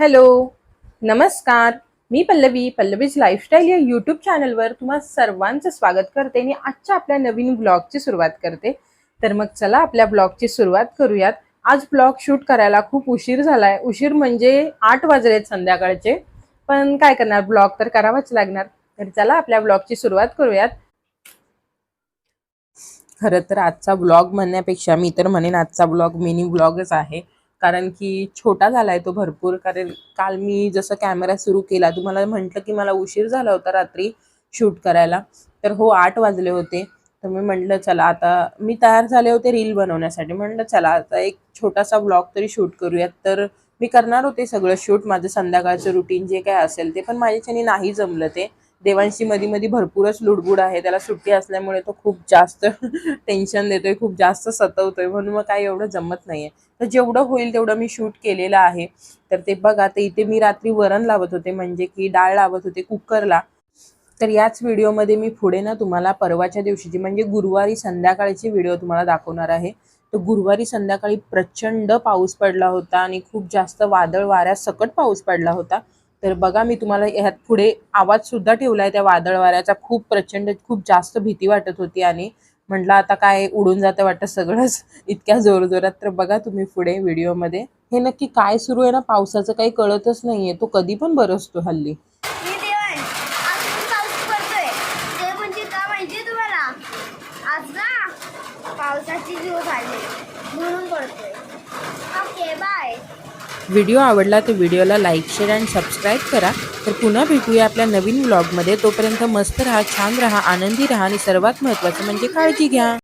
Hello नमस्कार. मी Pallavi Pallavi's lifestyle या यूट्यूब चॅनलवर तुम्हा सर्वांचं स्वागत करते आणि आजच्या आपल्या नवीन ब्लॉगची सुरुवात करते. तर मग चला आपल्या ब्लॉगची सुरुवात करूयात. आज ब्लॉग शूट करायला खूप उशीर झाला आहे उशीर म्हणजे आठ वाजलेत संध्याकाळचे. पण काय करणार? ब्लॉग तर करावाच लागणार. तर चला आपल्या ब्लॉगची सुरुवात करूयात. खरं तर आजचा ब्लॉग म्हणण्यापेक्षा मी तर म्हणेन आजचा ब्लॉग मिनी ब्लॉगच आहे. कारण की छोटा झाला आहे तो भरपूर. कारण काल मी जसं कॅमेरा सुरू केला तुम्हाला म्हटलं की मला उशीर झाला होता रात्री शूट करायला. तर हो आठ वाजले होते. तर मी म्हटलं चला आता मी तयार झाले होते रील बनवण्यासाठी. म्हटलं चला आता एक छोटासा ब्लॉग तरी शूट करूयात. तर मी करणार होते सगळं शूट माझं संध्याकाळचं रुटीन जे काय असेल ते. पण माझ्याच्यानी नाही जमलं ते. देवांशी मधी मधी भरपूरच लुडबुड आहे. त्याला सुट्टी असल्यामुळे तो खूप जास्त टेन्शन देतोय खूप जास्त सतवतोय. म्हणून मग काही एवढं जमत नाहीये. तर जेवढं होईल तेवढं मी शूट केलेलं आहे. तर ते बघा तर इथे मी रात्री वरण लावत होते. म्हणजे की डाळ लावत होते कुकरला. तर याच व्हिडिओमध्ये मी पुढे ना तुम्हाला परवाच्या दिवशीची म्हणजे गुरुवारी संध्याकाळची व्हिडिओ तुम्हाला दाखवणार आहे. तर गुरुवारी संध्याकाळी प्रचंड पाऊस पडला होता आणि खूप जास्त वादळ वाऱ्या सकट पाऊस पडला होता. तर बघा मी तुम्हाला ह्यात पुढे आवाज सुद्धा ठेवलाय त्या वादळ वाऱ्याचा खूप प्रचंड खूप जास्त भीती वाटत होती आणि म्हटलं आता काय उडून जातं वाटतं सगळंच इतक्या जोरजोरात तर बघा तुम्ही पुढे व्हिडिओमध्ये. हे नक्की काय सुरू आहे ना पावसाचं काही कळतच नाहीये. तो कधी पण बरसतो हल्ली. पावसाची जीव झाली म्हणून पडतोय ते म्हणजे का माहिती तुम्हाला आज ना पावसाची दिवस आले म्हणून पडतोय ओके बाय व्हिडिओ आवडला तर व्हिडिओला लाईक शेअर अँड सबस्क्राईब करा. तर पुन्हा भेटूया आपल्या नवीन व्लॉगमध्ये. तोपर्यंत मस्त राहा छान राहा आनंदी राहा आणि सर्वात महत्त्वाचं म्हणजे काळजी घ्या.